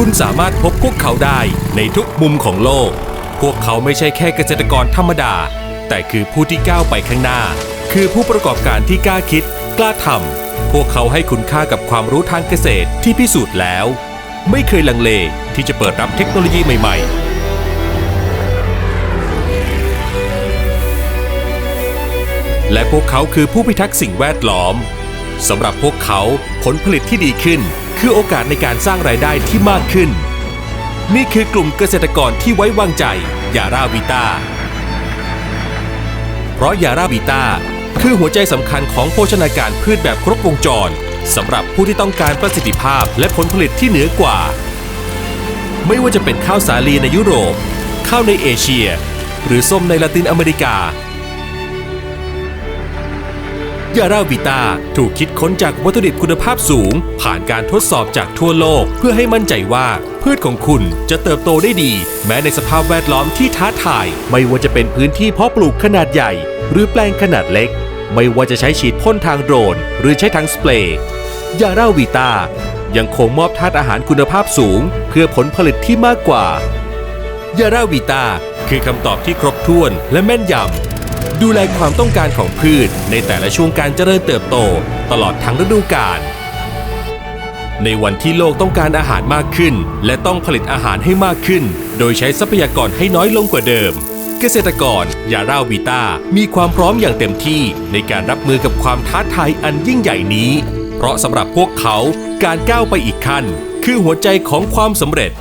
คุณสามารถพบพวกเขาได้ในทุกมุมของโลก พวกเขาไม่ใช่แค่เกษตรกรธรรมดา แต่คือผู้ที่ก้าวไปข้างหน้า คือผู้ประกอบการที่กล้าคิด กล้าทำพวกเขาให้คุณค่ากับความรู้ทางเกษตรที่พิสูจน์แล้ว ไม่เคยลังเลที่จะเปิดรับเทคโนโลยีใหม่ ๆและพวกเขาคือผู้พิทักษ์สิ่งแวดล้อม สำหรับพวกเขาผลผลิตที่ดีขึ้น คือโอกาสในการสร้างรายได้ที่มากขึ้น นี่คือกลุ่มเกษตรกรที่ไว้วางใจยาราวิต้าเพราะยาราวิต้าคือหัวใจสำคัญของโภชนาการพืชแบบครบวงจรสำหรับผู้ที่ต้องการประสิทธิภาพและผลผลิตที่เหนือกว่า ไม่ว่าจะเป็นข้าวสาลีในยุโรป ข้าวในเอเชีย หรือส้มในละตินอเมริกา ยาราวิตาถูกคิดค้นจากวัตถุดิบคุณภาพสูง ผ่านการทดสอบจากทั่วโลก เพื่อให้มั่นใจว่าพืชของคุณจะเติบโตได้ดี แม้ในสภาพแวดล้อมที่ท้าทาย ไม่ว่าจะเป็นพื้นที่เพาะปลูกขนาดใหญ่ หรือแปลงขนาดเล็ก ไม่ว่าจะใช้ฉีดพ่นทางโดรน หรือใช้ทางสเปรย์ยาราวิตายังคงมอบธาตุอาหารคุณภาพสูง เพื่อผลผลิตที่มากกว่ายาราวิตาคือคำตอบที่ครบถ้วนและแม่นยำ ดูแลความต้องการของพืชในแต่ละช่วงการเจริญเติบโต ตลอดทั้งฤดูกาลในวันที่โลกต้องการอาหารมากขึ้น และต้องผลิตอาหารให้มากขึ้น โดยใช้ทรัพยากรให้น้อยลงกว่าเดิม เกษตรกรยาราวิตามีความพร้อมอย่างเต็มที่ในการรับมือกับความท้าทายอันยิ่งใหญ่นี้ เพราะสำหรับพวกเขาการก้าวไปอีกขั้น คือหัวใจของความสำเร็จ